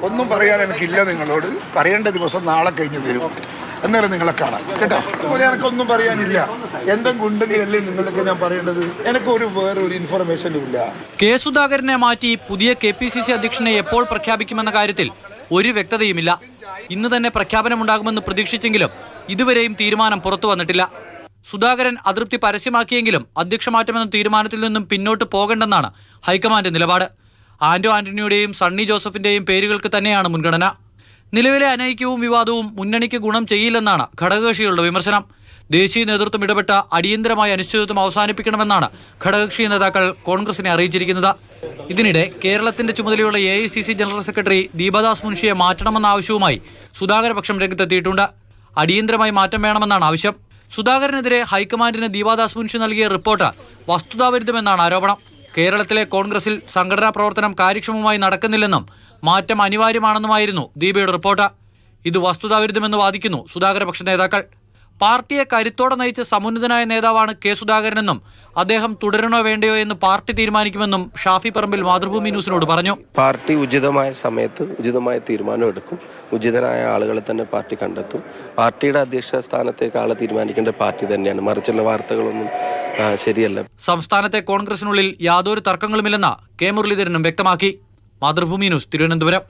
ഒന്നും പറയാൻ എനിക്കില്ല നിങ്ങളോട്. പറയേണ്ട ദിവസം നാളെ കഴിഞ്ഞ് വരും. അന്നേരം നിങ്ങളെ കാണാം. കേട്ടോ? അതുപോലെ എനിക്കൊന്നും പറയാനില്ല. എന്തെങ്കിലും ഉണ്ടെങ്കിലല്ലേ നിങ്ങളൊക്കെ ഞാൻ പറയേണ്ടത്? വേറെ ഒരു ഇൻഫർമേഷനും ഇല്ല. കെ സുധാകരനെ മാറ്റി പുതിയ കെ പി സി സി അധ്യക്ഷനെ എപ്പോൾ പ്രഖ്യാപിക്കുമെന്ന കാര്യത്തിൽ ഒരു വ്യക്തതയുമില്ല. ഇന്ന് തന്നെ പ്രഖ്യാപനമുണ്ടാകുമെന്ന് പ്രതീക്ഷിച്ചെങ്കിലും ഇതുവരെയും തീരുമാനം പുറത്തു വന്നിട്ടില്ല. സുധാകരൻ അതൃപ്തി പരസ്യമാക്കിയെങ്കിലും അധ്യക്ഷമാറ്റമെന്ന തീരുമാനത്തിൽ നിന്നും പിന്നോട്ട് പോകണ്ടെന്നാണ് ഹൈക്കമാൻഡ് നിലപാട്. ആന്റോ ആന്റണിയുടെയും സണ്ണി ജോസഫിന്റെയും പേരുകൾക്ക് തന്നെയാണ് മുൻഗണന. നിലവിലെ അനൈക്യവും വിവാദവും മുന്നണിക്ക് ഗുണം ചെയ്യില്ലെന്നാണ് ഘടകകക്ഷികളുടെ വിമർശനം. ദേശീയ നേതൃത്വം ഇടപെട്ട അടിയന്തരമായ അനിശ്ചിതത്വം അവസാനിപ്പിക്കണമെന്നാണ് ഘടകകക്ഷി നേതാക്കൾ കോൺഗ്രസിനെ അറിയിച്ചിരിക്കുന്നത്. ഇതിനിടെ കേരളത്തിന്റെ ചുമതലയുള്ള എ ജനറൽ സെക്രട്ടറി ദീപദാസ് മുൻഷിയെ മാറ്റണമെന്ന ആവശ്യവുമായി സുധാകരപക്ഷം രംഗത്തെത്തിയിട്ടുണ്ട്. അടിയന്തരമായി മാറ്റം വേണമെന്നാണ് ആവശ്യം. സുധാകരനെതിരെ ഹൈക്കമാൻഡിന് ദീപാദാസ് മുൻഷി നൽകിയ റിപ്പോർട്ട് വസ്തുതാവിരുദ്ധമെന്നാണ് ആരോപണം. കേരളത്തിലെ കോൺഗ്രസിൽ സംഘടനാ പ്രവർത്തനം കാര്യക്ഷമമായി നടക്കുന്നില്ലെന്നും മാറ്റം അനിവാര്യമാണെന്നുമായിരുന്നു ദീപയുടെ റിപ്പോർട്ട്. ഇത് വസ്തുതാവിരുദ്ധമെന്ന് വാദിക്കുന്നു സുധാകരപക്ഷ നേതാക്കൾ. പാർട്ടിയെ കരുത്തോടെ നയിച്ച സമുന്നതനായ നേതാവാണ് കെ സുധാകരനെന്നും അദ്ദേഹം തുടരണോ വേണ്ടയോ എന്ന് പാർട്ടി തീരുമാനിക്കുമെന്നും ഷാഫി പറമ്പിൽ മാതൃഭൂമി ന്യൂസിനോട് പറഞ്ഞു. പാർട്ടി ഉചിതമായ സമയത്ത് ഉചിതമായ തീരുമാനം എടുക്കും. ഉചിതനായ ആളുകളെ തന്നെ പാർട്ടി കണ്ടെത്തും. പാർട്ടിയുടെ അധ്യക്ഷ സ്ഥാനത്തേക്ക് ആളെ തീരുമാനിക്കേണ്ട പാർട്ടി തന്നെയാണ്. മറിച്ചുള്ള വാർത്തകളൊന്നും ശരിയല്ല. സംസ്ഥാനത്തെ കോൺഗ്രസിനുള്ളിൽ യാതൊരു തർക്കങ്ങളുമില്ലെന്ന് കെ മുരളീധരനും വ്യക്തമാക്കി. മാതൃഭൂമി ന്യൂസ് തിരുവനന്തപുരം.